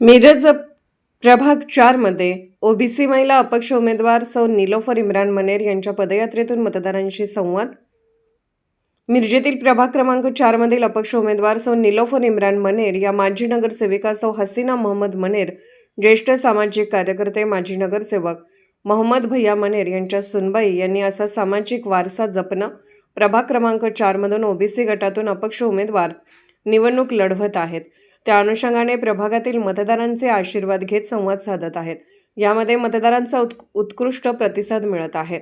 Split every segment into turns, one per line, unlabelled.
मिरज प्रभाग चारमध्ये ओबीसी महिला अपक्ष उमेदवार सौ निलोफर इम्रान मनेर यांच्या पदयात्रेतून मतदारांशी संवाद. मिरजेतील प्रभाग क्रमांक चारमधील अपक्ष उमेदवार सौ निलोफर इम्रान मनेर या माजी नगरसेविका सौ हसीना मोहम्मद मनेर ज्येष्ठ सामाजिक कार्यकर्ते माजी नगरसेवक मोहम्मद भैया मनेर यांच्या सुनबाई यांनी असा सामाजिक वारसा जपणं प्रभाग क्रमांक चारमधून ओबीसी गटातून अपक्ष उमेदवार निवडणूक लढवत आहेत. त्या अनुषंगाने प्रभागातील मतदारांचे आशीर्वाद घेत संवाद साधत आहेत. यामध्ये मतदारांचा उत् उत्कृष्ट प्रतिसाद मिळत आहे.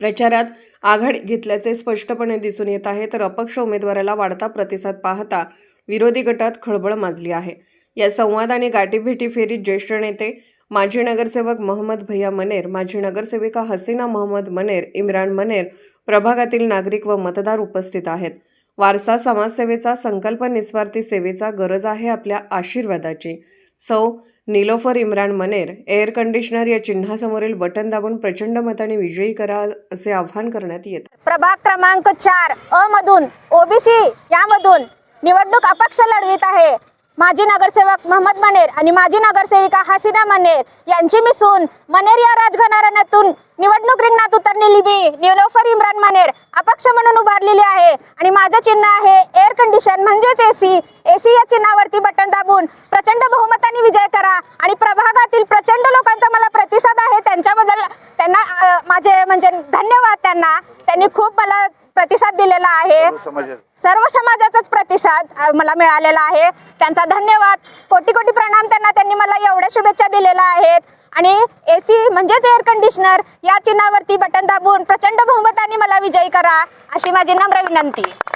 प्रचारात आघाडी घेतल्याचे स्पष्टपणे दिसून येत आहे तर अपक्ष उमेदवाराला वाढता प्रतिसाद पाहता विरोधी गटात खळबळ माजली आहे. या संवाद आणि गाठीभेटी फेरीत ज्येष्ठ नेते माजी नगरसेवक मोहम्मद भैया मनेर माजी नगरसेविका हसीना मोहम्मद मनेर इम्रान मनेर प्रभागातील नागरिक व मतदार उपस्थित आहेत. वारसा समाजसेवेचा संकल्प निस्वार्थी सेवेचा गरज आहे आपल्या आशीर्वादाची. सौ. निलोफर इम्रान मनेर एअर कंडिशनर या चिन्हासमोरील बटन दाबून प्रचंड मताने विजयी करा असे आवाहन करण्यात येत
प्रभाग क्रमांक चार अ मधून ओबीसी यामधून निवडणूक अपक्ष लढवित आहे. माजी नगरसेवक महम्मद मनेर आणि माजी नगरसेविका हसीना मनेर यांची मिसून मनेर या राजघराण्यातून निवडणूक रिंगणात उतरलेली मी निलोफर इम्रान मनेर अपक्ष म्हणून उभारलेली आहे. आणि माझं चिन्ह आहे एअर कंडिशन म्हणजेच एसी एसी या चिन्हावरती बटन दाबून प्रचंड बहुमताने विजय करा. आणि प्रभागातील प्रचंड लोकांचा मला प्रतिसाद आहे त्यांच्याबद्दल त्यांना माझे म्हणजे धन्यवाद त्यांना. त्यांनी खूप मला प्रतिसाद दिलेला आहे. सर्व समाजाचाच प्रतिसाद मला मिळालेला आहे. त्यांचा धन्यवाद. कोटी कोटी प्रणाम त्यांना. त्यांनी मला एवढ्या शुभेच्छा दिलेल्या आहेत. आणि एसी म्हणजेच एअर कंडिशनर या चिन्हावरती बटन दाबून प्रचंड बहुमताने मला विजयी करा अशी माझी नम्र विनंती.